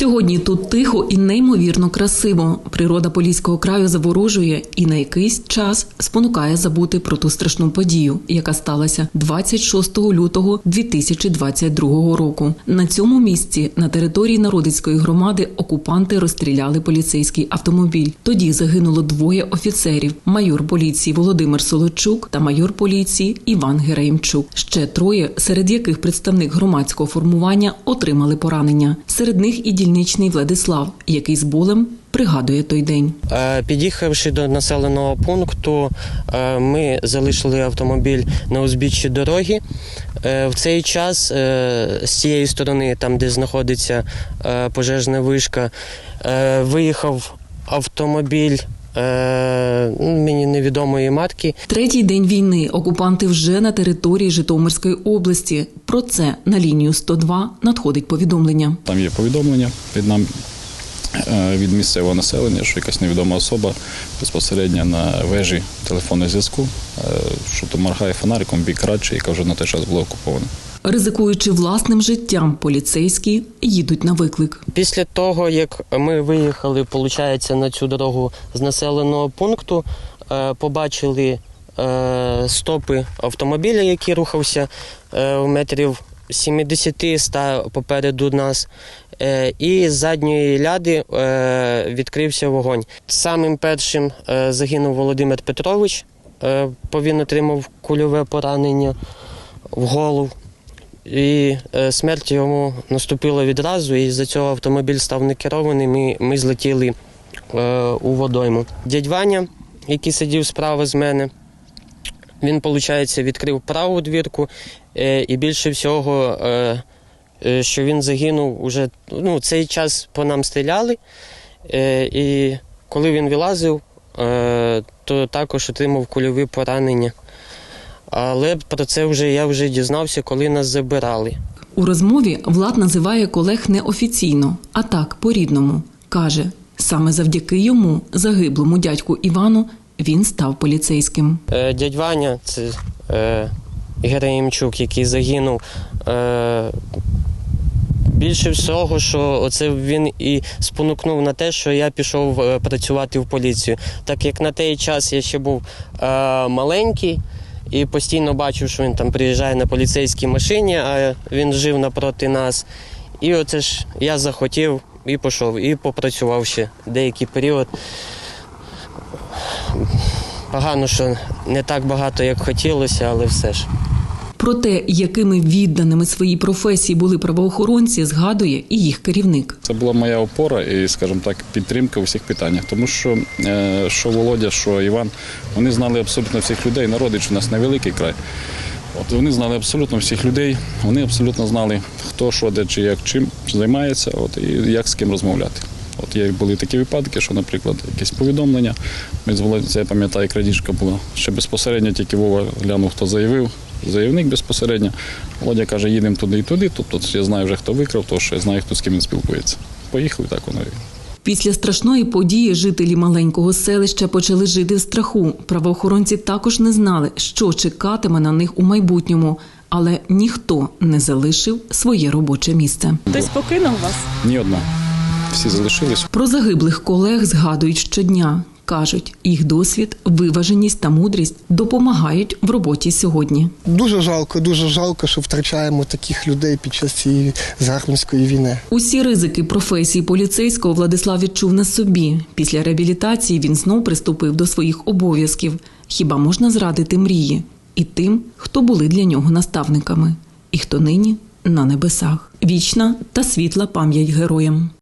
Сьогодні тут тихо і неймовірно красиво. Природа Поліського краю заворожує і на якийсь час спонукає забути про ту страшну подію, яка сталася 26 лютого 2022 року. На цьому місці на території народицької громади окупанти розстріляли поліцейський автомобіль. Тоді загинуло двоє офіцерів: майор поліції Володимир Солодчук та майор поліції Іван Гереємчук. Ще троє, серед яких представник громадського формування отримали поранення. Серед них і дільничний Владислав, який з болем пригадує той день. Е, Під'їхавши до населеного пункту, е, ми залишили автомобіль на узбіччі дороги. Е, В цей час з цієї сторони, там де знаходиться пожежна вишка, виїхав автомобіль е, ну, мені невідомої марки. Третій день війни окупанти вже на території Житомирської області. Про це на лінію 102 надходить повідомлення. Там є повідомлення від нам е, від місцевого населення, що якась невідома особа безпосередньо на вежі телефонного зв'язку, е, що то моргає фонариком бік радше, яка вже на той час була окупована. Ризикуючи власним життям, поліцейські їдуть на виклик. Після того, як ми виїхали, виходить, на цю дорогу з населеного пункту, е, побачили е, стопи автомобіля, який рухався е, в метрів 70-100 попереду нас. І з задньої ляди відкрився вогонь. Самим першим загинув Володимир Петрович, бо він отримав кульове поранення в голову. І е, смерть йому наступила відразу, і за цього автомобіль став некерований. Ми, ми злетіли е, у водойму. Дядь Ваня, який сидів справа з мене, він, виходить, відкрив праву двірку, е, і більше всього, що він загинув уже ну, цей час по нам стріляли. І коли він вилазив, то також отримав кульові поранення. Але про це вже я вже дізнався, коли нас забирали. У розмові Влад називає колег неофіційно, а так по-рідному. Каже, саме завдяки йому, загиблому дядьку Івану, він став поліцейським. Е, дядь Ваня, це е, Гереємчук, який загинув. Е, більше всього, що оце він і спонукнув на те, що я пішов е, працювати в поліцію. Так як на той час я ще був е, маленький і постійно бачив, що він там приїжджає на поліцейській машині, а він жив напроти нас. І оце ж я захотів і пішов, і попрацював ще деякий період. Погано, що не так багато, як хотілося, але все ж. Про те, якими відданими своїй професії були правоохоронці, згадує і їх керівник. Це була моя опора і, скажімо так, підтримка у всіх питаннях. Тому що е, що Володя, що Іван, вони знали абсолютно всіх людей. Народич у нас невеликий край. От вони знали абсолютно всіх людей. Вони абсолютно знали, хто що, де чи як чим займається, от і як з ким розмовляти. От є були такі випадки, що, наприклад, якесь повідомлення. Ми з я пам'ятаю, крадіжка була. Ще безпосередньо тільки Вова глянув, хто заявив. Заявник безпосередньо. Володя каже, їдемо туди і туди. Тобто я знаю вже, хто викрав, тому що я знаю, хто з ким він спілкується. Поїхали, так воно. Після страшної події жителі маленького селища почали жити в страху. Правоохоронці також не знали, що чекатиме на них у майбутньому, але ніхто не залишив своє робоче місце. Хтось покинув вас? Ні одна. Всі залишились. Про загиблих колег згадують щодня. Кажуть, їх досвід, виваженість та мудрість допомагають в роботі сьогодні. Дуже жалко, дуже жалко, що втрачаємо таких людей під час цієї загарбницької війни. Усі ризики професії поліцейського Владислав відчув на собі. Після реабілітації він знов приступив до своїх обов'язків. Хіба можна зрадити мрії і тим, хто були для нього наставниками, і хто нині на небесах. Вічна та світла пам'ять героям.